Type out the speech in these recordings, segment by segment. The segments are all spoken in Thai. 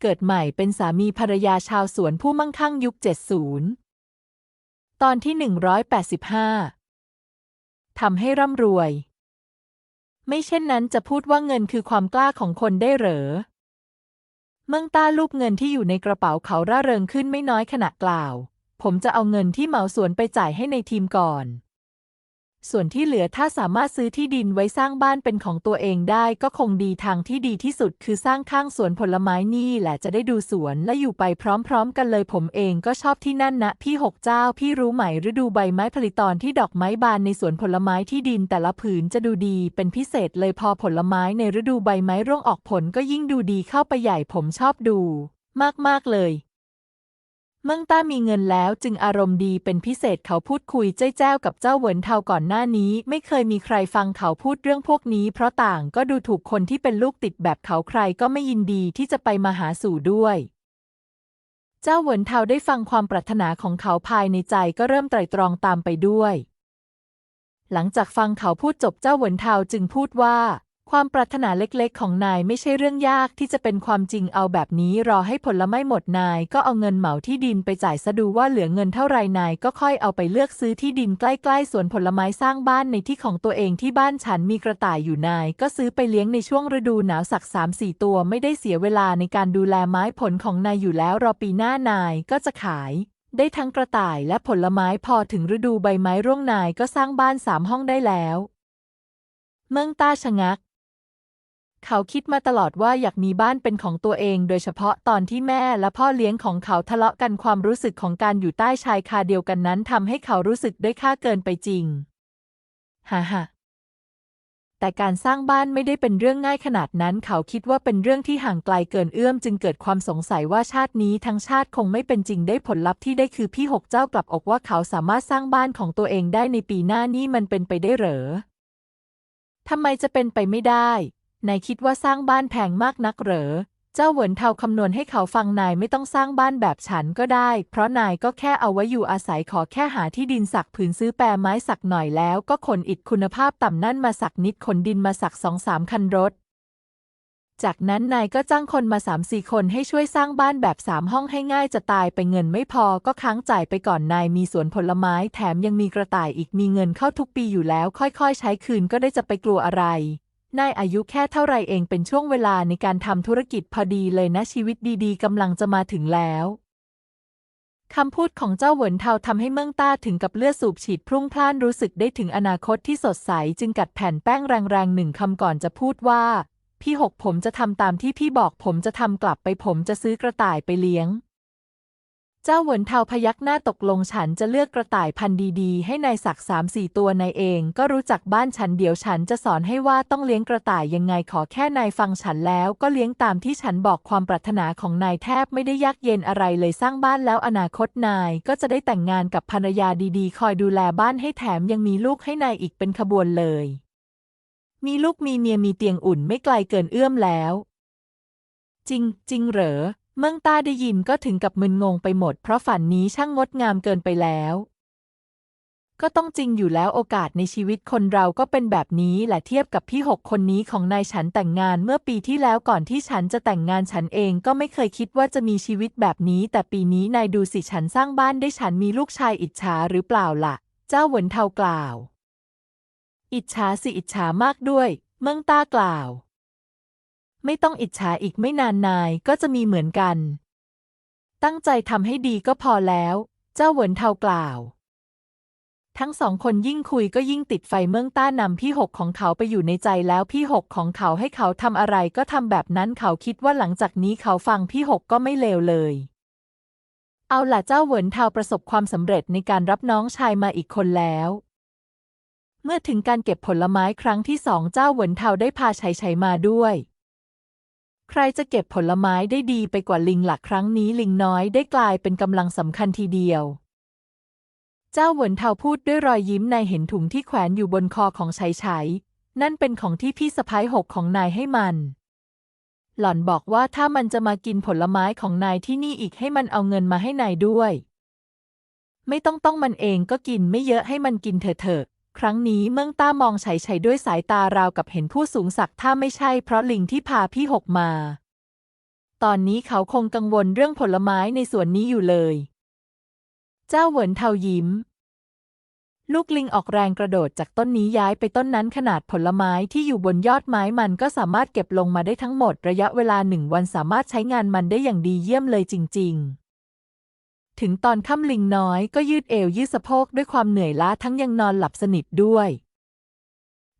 เกิดใหม่เป็นสามีภรรยาชาวสวนผู้มั่งคั่งยุค 70 ตอนที่ 185 ทำให้ร่ำรวย ไม่เช่นนั้นจะพูดว่าเงินคือความกล้าของคนได้เหรอ เมื่องต้าลูบเงินที่อยู่ในกระเป๋าเขาร่าเริงขึ้นไม่น้อยขณะกล่าว ผมจะเอาเงินที่เหมาสวนไปจ่ายให้ในทีมก่อน ส่วนที่เหลือถ้าสามารถซื้อที่ดินไว้สร้างบ้านเป็นของตัวเองได้ก็คงดีทางที่ดีที่สุดคือสร้างข้างสวนผลไม้นี่แหละจะได้ดูสวนและอยู่ไปพร้อมๆ กันเลยผมเองก็ชอบที่นั่นนะ พี่หกเจ้าพี่รู้ไหมฤดูใบไม้ผลิตอนที่ดอกไม้บานในสวนผลไม้ที่ดินแต่ละผืนจะดูดีเป็นพิเศษเลยพอผลไม้ในฤดูใบไม้ร่วงออกผลก็ยิ่งดูดีเข้าไปใหญ่ผมชอบดู มากๆเลย มื่องต้ามีเงินแล้วจึงอารมณ์ดีเป็นพิเศษเขาพูดคุยเจ้ยแจ้วกับเจ้าเหวินเทาก่อนหน้านี้ ไม่เคยมีใครฟังเขาพูดเรื่องพวกนี้ เพราะต่างก็ดูถูกคนที่เป็นลูกติดแบบเขาใครก็ไม่ยินดีที่จะไปมาหาสู่ด้วย เจ้าเหวินเทาได้ฟังความปรารถนาของเขาภายในใจก็เริ่มไตร่ตรองตามไปด้วย หลังจากฟังเขาพูดจบเจ้าเหวินเทาจึงพูดว่า ความปรารถนาเล็กๆ ของนายไม่ใช่เรื่องยากที่จะเป็นความจริงเอาแบบนี้รอให้ผลไม้หมดนายก็เอาเงินเหมาที่ดินไปจ่ายซะดูว่าเหลือเงินเท่าไรนายก็ค่อยเอาไปเลือกซื้อที่ดินใกล้ๆสวนผลไม้สร้างบ้านในที่ของตัวเองที่บ้านฉันมีกระต่ายอยู่นาย ก็ซื้อไปเลี้ยงในช่วงฤดูหนาวสักสามสี่ตัวไม่ได้เสียเวลาในการดูแลไม้ผลของนายอยู่แล้วรอปีหน้านายก็จะขายได้ทั้งกระต่ายและผลไม้พอถึงฤดูใบไม้ร่วงนายก็สร้างบ้านสามห้องได้แล้ว เมืองตาชะงัก เขาคิดมาตลอดว่าอยากมีบ้านเป็นของตัวเอง โดยเฉพาะตอนที่แม่และพ่อเลี้ยงของเขาทะเลาะกันความรู้สึกของการอยู่ใต้ชายคาเดียวกันนั้นทำให้เขารู้สึกด้อยค่าเกินไปจริงฮ่าฮ่าแต่การสร้างบ้านไม่ได้เป็นเรื่องง่ายขนาดนั้น เขาคิดว่าเป็นเรื่องที่ห่างไกลเกินเอื้อม จึงเกิดความสงสัยว่าชาตินี้ทั้งชาติคงไม่เป็นจริงได้ผลลัพธ์ที่ได้คือพี่หกเจ้ากลับอกว่าเขาสามารถสร้างบ้านของตัวเองได้ในปีหน้านี่มันเป็นไปได้เหรอทำไมจะเป็นไปไม่ได้ นายคิดว่าสร้างบ้านแพงมากนักเหรอ เจ้าเหวินเทาคำนวณให้เขาฟังนายไม่ต้องสร้างบ้านแบบฉันก็ได้ เพราะนายก็แค่เอาไว้อยู่อาศัยขอแค่หาที่ดินสักผืนซื้อแปรไม้สักหน่อยแล้ว ก็ขนอิฐคุณภาพต่ำนั่นมาสักนิดขนดินมาสักสองสามคันรถ จากนั้นนายก็จ้างคนมาสามสี่คนให้ช่วยสร้างบ้านแบบสามห้องให้ง่ายจะตายไปเงินไม่พอก็ค้างจ่ายไปก่อนนายมีสวนผลไม้แถมยังมีกระต่ายอีกมีเงินเข้าทุกปีอยู่แล้ว ค่อยๆ ใช้คืนก็ได้จะไปกลัวอะไร นายอายุแค่เท่าไรเองเป็นช่วงเวลาในการทำธุรกิจพอดีเลยนะชีวิตดีๆกำลังจะมาถึงแล้วคำพูดของเจ้าเหวินเทาทำให้เมืองต้าถึงกับเลือดสูบฉีดพรุ่งพล่านรู้สึกได้ถึงอนาคตที่สดใส จึงกัดแผ่นแป้งแรงๆหนึ่งคำก่อนจะพูดว่า พี่หกผมจะทำตามที่พี่บอกผมจะทำกลับไปผมจะซื้อกระต่ายไปเลี้ยง เจ้าเหวินเทาพยักหน้าตกลงฉันจะเลือกกระต่ายพันธุ์ดีๆ ให้นายสักสามสี่ตัวนายเอง ก็รู้จักบ้านฉันเดี๋ยวฉันจะสอนให้ว่าต้องเลี้ยงกระต่ายยังไงขอแค่นายฟังฉันแล้ว ก็เลี้ยงตามที่ฉันบอกความปรารถนาของนายแทบไม่ได้ยากเย็นอะไรเลยสร้างบ้านแล้วอนาคตนาย ก็จะได้แต่งงานกับภรรยาดีๆ คอยดูแลบ้านให้แถมยังมีลูกให้นายอีกเป็นขบวนเลย มีลูกมีเมียมีเตียงอุ่นไม่ไกลเกินเอื้อมแล้ว จริง จริงเหรอ เมืองตาได้ยินก็ถึงกับมึนงงไปหมด เพราะฝันนี้ช่างงดงามเกินไปแล้ว ก็ต้องจริงอยู่แล้วโอกาสในชีวิตคนเราก็เป็นแบบนี้แหละเทียบกับพี่หกคนนี้ของนายฉันแต่งงานเมื่อปีที่แล้วก่อนที่ฉันจะแต่งงานฉันเองก็ไม่เคยคิดว่าจะมีชีวิตแบบนี้ แต่ปีนี้นายดูสิฉันสร้างบ้านได้ฉันมีลูกชายอิจฉาหรือเปล่าล่ะ เจ้าเหวินเทากล่าว อิจฉาสิอิจฉามากด้วย เมืองตากล่าว ไม่ต้องอิจฉาอีกไม่นานนายก็จะมีเหมือนกัน ตั้งใจทำให้ดีก็พอแล้ว เจ้าเหวินเทากล่าว ทั้งสองคนยิ่งคุยก็ยิ่งติดไฟเมืองต้านำพี่หกของเขาไปอยู่ในใจแล้วพี่หกของเขาให้เขาทำอะไรก็ทำแบบนั้นเขาคิดว่าหลังจากนี้เขาฟังพี่หกก็ไม่เลวเลยเอาล่ะเจ้าเหวินเทาประสบความสำเร็จในการรับน้องชายมาอีกคนแล้ว เมื่อถึงการเก็บผลไม้ครั้งที่สองเจ้าเหวินเทาได้พาชัยชัยมาด้วย ใครจะเก็บผลไม้ได้ดีไปกว่าลิงหลักครั้งนี้ลิงน้อยได้กลายเป็นกำลังสำคัญทีเดียว เจ้าเหวินเทาพูดด้วยรอยยิ้มนายเห็นถุงที่แขวนอยู่บนคอของชัยชัยนั่นเป็นของที่พี่สะพ้ายหกของนายให้มัน หล่อนบอกว่าถ้ามันจะมากินผลไม้ของนายที่นี่อีกให้มันเอาเงินมาให้นายด้วย ไม่ต้องต้องมันเองก็กินไม่เยอะให้มันกินเถอะเถอะ ครั้งนี้เมืองต้ามองชัยชัยด้วยสายตาราวกับเห็นผู้สูงศักดิ์ถ้าไม่ใช่เพราะลิงที่พาพี่หกมา ตอนนี้เขาคงกังวลเรื่องผลไม้ในสวนนี้อยู่เลย เจ้าเหวินเทายิ้ม ลูกลิงออกแรงกระโดดจากต้นนี้ย้ายไปต้นนั้นขนาดผลไม้ที่อยู่บนยอดไม้มันก็สามารถเก็บลงมาได้ทั้งหมดระยะเวลาหนึ่งวันสามารถใช้งานมันได้อย่างดีเยี่ยมเลยจริง ๆ ถึงตอนค่ำลิงน้อยก็ยืดเอวยืดสะโพกด้วยความเหนื่อยล้าทั้งยังนอนหลับสนิทด้วย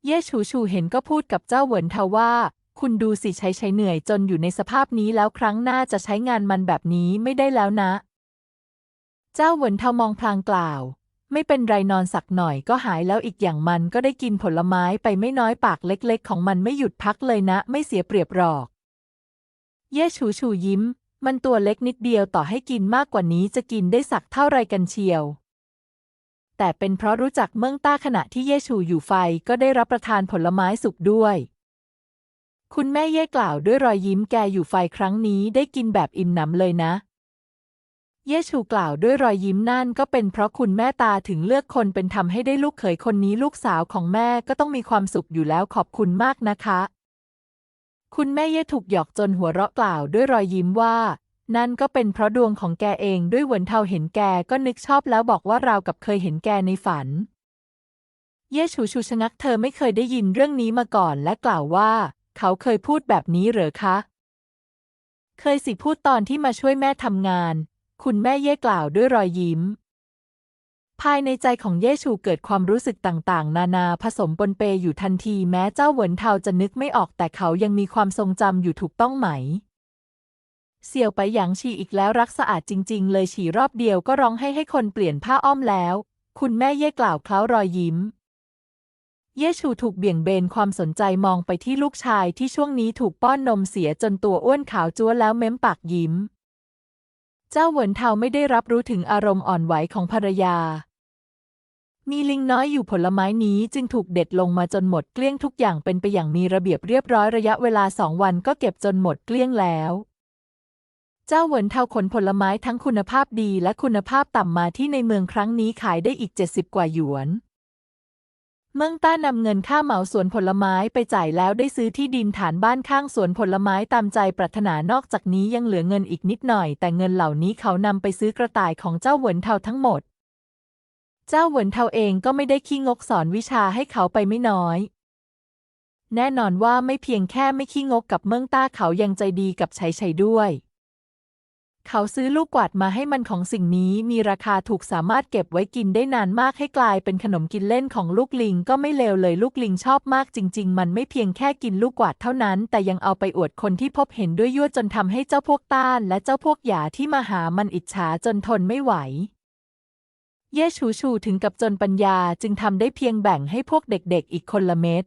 เย่ฉูฉูเห็นก็พูดกับเจ้าเหวินเทาว่า คุณดูสิใช้ใช้เหนื่อยจนอยู่ในสภาพนี้แล้วครั้งหน้าจะใช้งานมันแบบนี้ไม่ได้แล้วนะ เจ้าเหวินเทามองพลางกล่าว ไม่เป็นไรนอนสักหน่อยก็หายแล้วอีกอย่างมันก็ได้กินผลไม้ไปไม่น้อยปากเล็ก ๆ ของมันไม่หยุดพักเลยนะ ไม่เสียเปรียบหรอก เย่ฉูฉูยิ้ม มันตัวเล็กนิดเดียวต่อให้กินมากกว่านี้จะกินได้สักเท่าไรกันเชียว แต่เป็นเพราะรู้จักเมืองต้าขณะที่เย่ฉูอยู่ไฟก็ได้รับประทานผลไม้สุกด้วย คุณแม่เย่กล่าวด้วยรอยยิ้มแกอยู่ไฟครั้งนี้ได้กินแบบอิ่มหนำเลยนะ เย่ชูกล่าวด้วยรอยยิ้มนั่นก็เป็นเพราะคุณแม่ตาถึงเลือกคนเป็นทำให้ได้ลูกเขยคนนี้ลูกสาวของแม่ก็ต้องมีความสุขอยู่แล้วขอบคุณมากนะคะ คุณแม่เย่ถูกหยอกจนหัวเราะกล่าวด้วยรอยยิ้มว่า นั่นก็เป็นเพราะดวงของแกเองด้วยหวนเทาเห็นแกก็นึกชอบแล้วบอกว่าราวกับเคยเห็นแกในฝัน เย่ชูชูชะงักเธอไม่เคยได้ยินเรื่องนี้มาก่อนและกล่าวว่า เขาเคยพูดแบบนี้เหรอคะ เคยสิพูดตอนที่มาช่วยแม่ทำงาน คุณแม่เย่กล่าวด้วยรอยยิ้ม ภายในใจของเย่ชูเกิดความรู้สึกต่างๆ นานาผสมปนเปอยู่ทันทีแม้เจ้าเหวินเทาจะนึกไม่ออกแต่เขายังมีความทรงจำอยู่ถูกต้องไหม เสี่ยวไปหยางฉี่อีกแล้วรักสะอาดจริง ๆ เลยฉี่รอบเดียวก็ร้องให้ให้คนเปลี่ยนผ้าอ้อมแล้ว คุณแม่เย่กล่าวเคล้ารอยยิ้ม เย่ชูถูกเบี่ยงเบนความสนใจมองไปที่ลูกชายที่ช่วงนี้ถูกป้อนนมเสียจนตัวอ้วนขาวจั้วแล้วเม้มปากยิ้ม เจ้าเหวินเทาไม่ได้รับรู้ถึงอารมณ์อ่อนไหวของภรรยา มีลิงน้อยอยู่ผลไม้นี้จึงถูกเด็ดลงมาจนหมดเกลี้ยงทุกอย่างเป็นไปอย่างมีระเบียบเรียบร้อยระยะเวลาสองวันก็เก็บจนหมดเกลี้ยงแล้ว เจ้าเหวินเทาขนผลไม้ทั้งคุณภาพดีและคุณภาพต่ำมาที่ในเมืองครั้งนี้ขายได้อีก 70 กว่าหยวน เมืองต้านำเงินค่าเหมาสวนผลไม้ไปจ่ายแล้วได้ซื้อที่ดินฐานบ้านข้างสวนผลไม้ตามใจปรารถนานอกจากนี้ยังเหลือเงินอีกนิดหน่อย แต่เงินเหล่านี้เขานำไปซื้อกระต่ายของเจ้าเหวินเทาทั้งหมด เจ้าเหวินเทาเองก็ไม่ได้ขี้งกสอนวิชาให้เขาไปไม่น้อย แน่นอนว่าไม่เพียงแค่ไม่ขี้งกกับเมืองต้าเขายังใจดีกับชัยชัยด้วย เขาซื้อลูกกวาดมาให้มันของสิ่งนี้มีราคาถูกสามารถเก็บไว้กินได้นานมากให้กลายเป็นขนมกินเล่นของลูกลิงก็ไม่เลวเลยลูกลิงชอบมากจริง ๆ มันไม่เพียงแค่กินลูกกวาดเท่านั้น แต่ยังเอาไปอวดคนที่พบเห็นด้วยยั่วจนทำให้เจ้าพวกต้าน และเจ้าพวกหยาที่มาหามันอิจฉาจนทนไม่ไหว เย่ชูชูถึงกับจนปัญญาจึงทำได้เพียงแบ่งให้พวกเด็กๆ อีกคนละเม็ด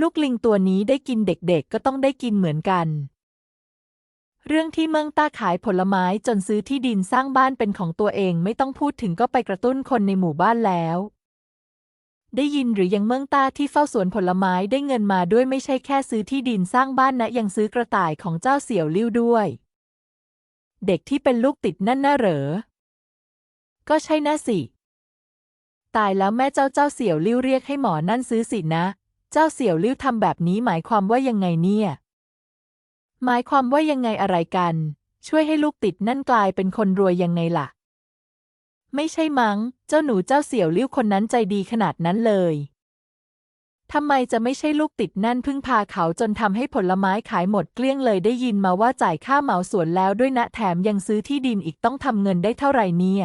ลูกลิงตัวนี้ได้กินเด็กๆ ก็ต้องได้กินเหมือนกัน เรื่องที่เมืองต้าขายผลไม้จนซื้อที่ดินสร้างบ้านเป็นของตัวเองไม่ต้องพูดถึงก็ไปกระตุ้นคนในหมู่บ้านแล้ว ได้ยินหรือยังเมืองต้าที่เฝ้าสวนผลไม้ได้เงินมาด้วยไม่ใช่แค่ซื้อที่ดินสร้างบ้านนะยังซื้อกระต่ายของเจ้าเสี่ยวลิ้วด้วย เด็กที่เป็นลูกติดนั่นน่ะเหรอ ก็ใช่นะสิ ตายแล้วแม่เจ้าเจ้าเสี่ยวลิ้วเรียกให้หมอนั่นซื้อสินะ เจ้าเสี่ยวลิ้วทำแบบนี้หมายความว่ายังไงเนี่ย หมายความว่ายังไงอะไรกัน ช่วยให้ลูกติดนั่นกลายเป็นคนรวยยังไงล่ะ ไม่ใช่มัง้ง เจ้าหนูเจ้าเสี่ยวลิ้วคนนั้นใจดีขนาดนั้นเลยทำไมจะไม่ใช่ลูกติดนั่นพึ่งพาเขาจนทำให้ผลไม้ขายหมดเกลี้ยงเลยได้ยินมาว่าจ่ายค่าเหมาสวนแล้วด้วยนะแถมยังซื้อที่ดินอีกต้องทำเงินได้เท่าไหร่เนี่ย